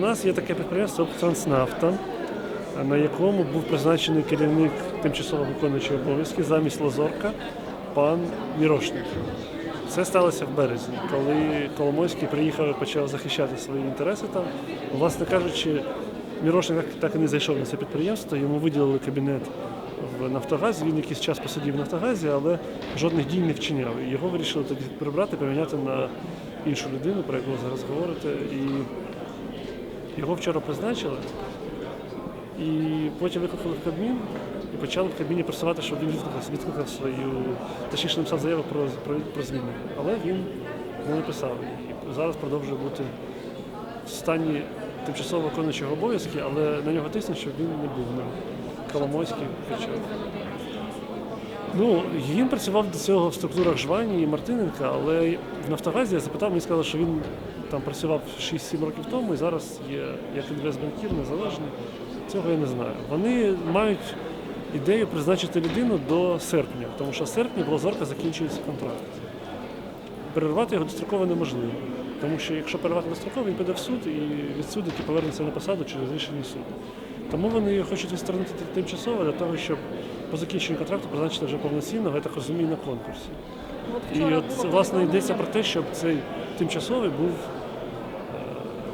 нас є таке підприємство «Транснафта», на якому був призначений керівник тимчасово виконуючий обов'язки замість Лазорка пан Мірошник. Це сталося в березні, коли Коломойський приїхав і почав захищати свої інтереси там. Власне кажучи, Мірошник так, і не зайшов на це підприємство, йому виділили кабінет в Нафтогазі. Він якийсь час посидів в Нафтогазі, але жодних дій не вчиняв. Його вирішили тоді прибрати, поміняти на іншу людину, про яку зараз говорите. І його вчора призначили. І потім викликали в Кабмін і почали в Кабміні просувати, щоб він відкликав, свою, точніше написав заяву про, про, про звільнення. Але він не написав. І зараз продовжує бути в стані тимчасово виконуючого обов'язки, але на нього тиснуть, щоб він не був на Коломойський кричав. Ну, він працював до цього в структурах Жвані і Мартиненка, але в Нафтогазі я запитав, мені сказали, що він там працював 6-7 років тому і зараз є як інвестбанкір незалежний. Цього я не знаю. Вони мають ідею призначити людину до серпня, тому що в серпні в закінчується контракт. Перервати його достроково неможливо. Тому що якщо перервати достроково, він піде в суд і відсудить і повернеться на посаду через рішення суду. Тому вони хочуть відсторонити тимчасово для того, щоб по закінченню контракту призначити вже повноцінного, я так розумію, на конкурсі. І от власне йдеться про те, щоб цей тимчасовий був е,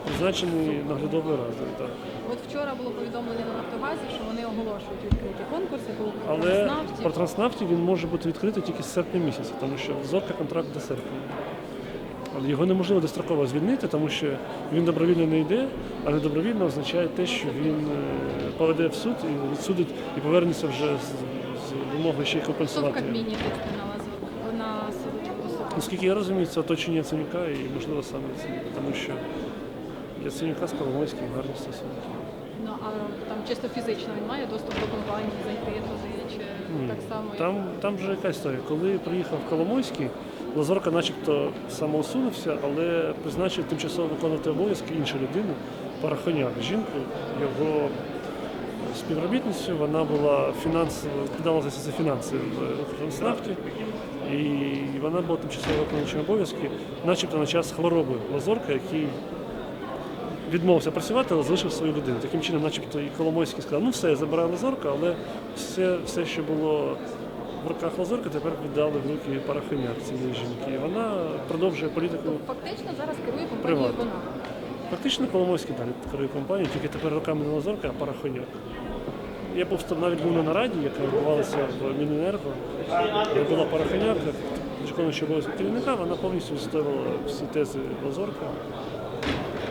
призначений наглядовою радою. Так. От вчора було повідомлення на Нафтогазі, що вони оголошують відкриті конкурси по Але «Транснавті». про транснафті він може бути відкритий тільки з серпня місяця, тому що зорка контракт до серпня. Але його неможливо достроково звільнити, тому що він добровільно не йде, а недобровільно означає те, що він е, поведе в суд і відсудить і повернеться вже з, з вимогою ще й компенсувати. Наскільки я розумію, це оточення Яценюка і, можливо, саме Яценюк, тому що Яценюка з Коломойським гарні стосунки. Ну а там чисто фізично він має доступ до компанії, зайти туди, Ні. так само Там, там вже яка історія. Коли приїхав Коломойський, Лазорка начебто самоусунувся, але призначив тимчасово виконувати обов'язки іншу людину, Парахоняк, жінку, його співробітницю. Вона була фінансово, відповідалася за фінанси в Укртранснафті, і вона була тимчасово виконуючим обов'язки, начебто на час хвороби Лазорка, який відмовився працювати, але залишив свою людину. Таким чином, начебто, і Коломойський сказав, ну все, я забираю Лазорка, але все, все, що було в руках Лазорка, тепер віддали в руки Парахоняк цієї жінки. І вона продовжує політику. Тобто фактично зараз керує компанією Приватно. вона. Фактично Коломойський далі керує компанією, тільки тепер руками не Лазорка, а Парахоняк. Я був навіть був на нараді, яка відбувалася в Міненерго, де була Парахоняк, виконуючи обов'язки керівника, вона повністю відстоювала всі тези Лазорка.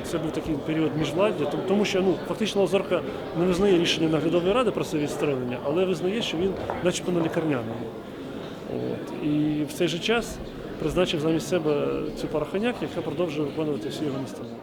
Це був такий період міжвладдя, тому- що ну, фактично Лазорка не визнає рішення наглядової ради про це відсторонення, але визнає, що він начебто на лікарняному. От. І в цей же час призначив замість себе цю парахоняк, яка продовжує виконувати всі його настанови.